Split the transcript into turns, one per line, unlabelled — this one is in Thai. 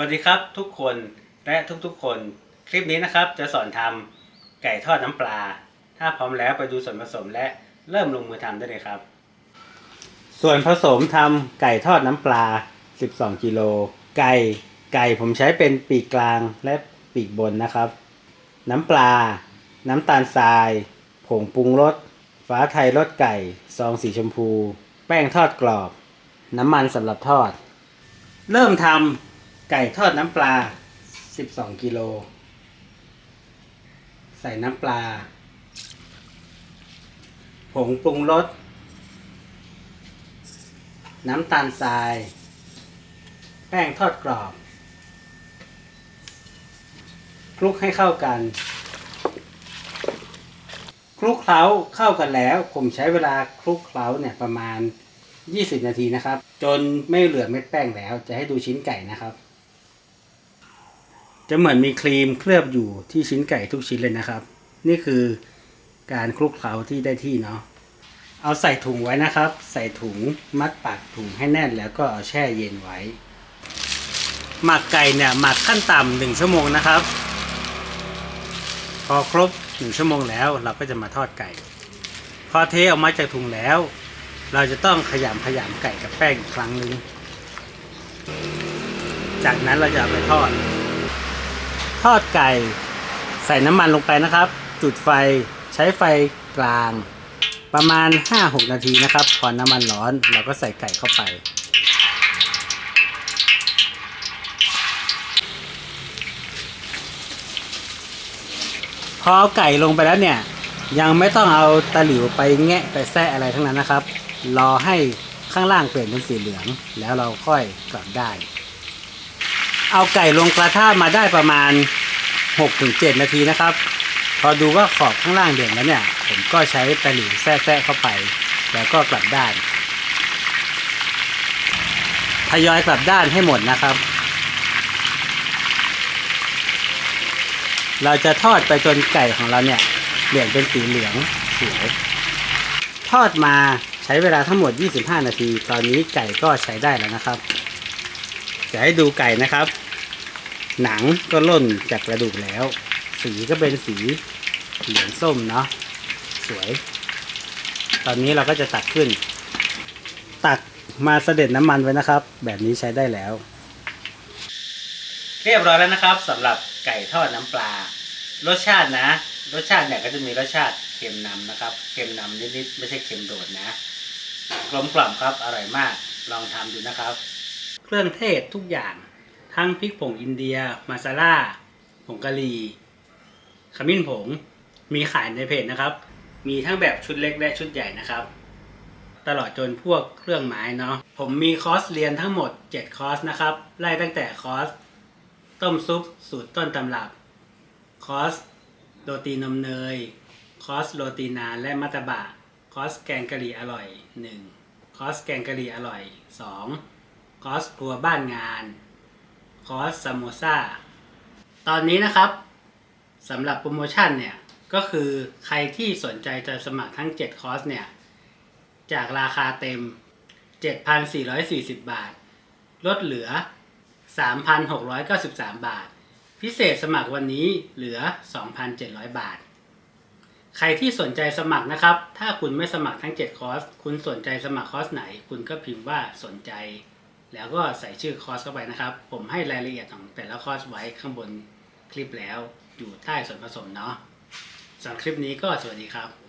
วัสดีครับทุกคนและทุกๆ คนคลิปนี้นะครับ จะสอนทำไก่ทอดน้ำปลา ถ้าพร้อมแล้วไปดูส่วนผสมและเริ่มลงมือทำได้เลยครับ ส่วนผสมทำไก่ทอดน้ำปลา 12กิโลไก่ไก่ผมใช้เป็นปีกกลางและปีกบนนะครับ น้ำปลา น้ำตาลทราย ผงปรุงรสฟ้าไทยรสไก่ซองสีชมพู แป้งทอดกรอบ น้ำมันสำหรับทอด เริ่มทำ ไก่ทอดน้ำปลา 12 กิโล ใส่น้ำปลา ผงปรุงรส น้ำตาลทราย แป้งทอดกรอบ คลุกให้เข้ากัน คลุกเคล้าเข้ากันแล้ว ผมใช้เวลาคลุกเคล้าเนี่ยประมาณ 20 นาทีนะครับ จนไม่เหลือเม็ดแป้งแล้ว จะให้ดูชิ้นไก่นะครับ จะเหมือนมีครีมเคลือบอยู่ที่ชิ้นไก่ทุกชิ้นเลยนะครับ นี่คือการคลุกเคล้าที่ได้ที่เนาะเอาใส่ถุงไว้นะครับ ใส่ถุงมัดปากถุงให้แน่นแล้วก็เอาแช่เย็นไว้ หมักไก่เนี่ยหมักขั้นต่ำหนึ่งชั่วโมงนะครับ พอครบหนึ่งชั่วโมงแล้วเราก็จะมาทอดไก่ พอเทออกมาจากถุงแล้ว เราจะต้องขยำขยำไก่กับแป้งอีกครั้งหนึ่งจากนั้นเราจะเอาไปทอด ทอดไก่ ใส่น้ำมันลงไปนะครับ จุดไฟใช้ไฟกลาง ประมาณ 5-6 นาทีนะครับ พอน้ำมันร้อนเราก็ใส่ไก่เข้าไป พอไก่ลงไปแล้วเนี่ย ยังไม่ต้องเอาตะหลิวไปแงะไปแซะอะไรทั้งนั้นนะครับ รอให้ข้างล่างเปลี่ยนเป็นสีเหลือง แล้วเราค่อยกลับได้ เอาไก่ลงกระทะมาได้ประมาณ 6-7 นาทีนะครับ พอดูว่าขอบข้างล่างเหลืองแล้วเนี่ย ผมก็ใช้ตะหลิวแซะๆเข้าไป แล้วก็กลับด้านทยอยกลับด้านให้หมดนะครับ เราจะทอดไปจนไก่ของเราเนี่ยเปลี่ยนเป็นสีเหลืองสวยทอดมาใช้เวลาทั้งหมด 25 นาที ตอนนี้ไก่ก็ใช้ได้แล้วนะครับ จะให้ดูไก่นะครับ หนังก็ล่นจากกระดูกแล้ว สีก็เป็นสีเหลืองส้มเนาะสวย ตอนนี้เราก็จะตักขึ้น ตักมาเสด็จน้ำมันไว้นะครับ แบบนี้ใช้ได้แล้ว เรียบร้อยแล้วนะครับสำหรับไก่ทอดน้ำปลา รสชาตินะ รสชาติเนี่ยก็จะมีรสชาติเค็มนำนะครับเค็มนำนิดๆไม่ใช่เค็มโดดนะกลมกล่อมครับอร่อยมากลองทำดูนะครับ เครื่องเทศทุกอย่าง ทั้งพริกผงอินเดีย มาซาล่า ผงกะหรี่ ขมิ้นผง มีขายในเพจนะครับ มีทั้งแบบชุดเล็กและชุดใหญ่นะครับ ตลอดจนพวกเครื่องไม้เนาะ ผมมีคอร์สเรียนทั้งหมด 7 คอร์สนะครับ ไล่ตั้งแต่คอร์สต้มซุปสูตรต้นตำรับ คอร์สโรตีนมเนย คอร์สโรตีนานและมัตตบะ คอร์สแกงกะหรี่อร่อย 1 คอร์สแกงกะหรี่อร่อย 2 คอร์สครัวบ้านงาน คอสซามโมซาตอนนี้นะครับสำหรับโปรโมชั่นเนี่ยก็คือใครที่สนใจจะสมัครทั้ง 7 คอร์สเนี่ย จากราคาเต็ม 7,440 บาท ลดเหลือ 3,693 บาท พิเศษสมัครวันนี้เหลือ 2,700 บาท ใครที่สนใจสมัครนะครับ ถ้าคุณไม่สมัครทั้ง 7 คอร์ส คุณสนใจสมัครคอร์สไหน คุณก็พิมพ์ว่าสนใจ แล้วก็ใส่ชื่อคอร์สเข้าไปนะครับ ผมให้รายละเอียดของแต่ละคอร์สไว้ข้างบนคลิปแล้วอยู่ใต้ส่วนผสมเนาะสำหรับคลิปนี้ก็สวัสดีครับ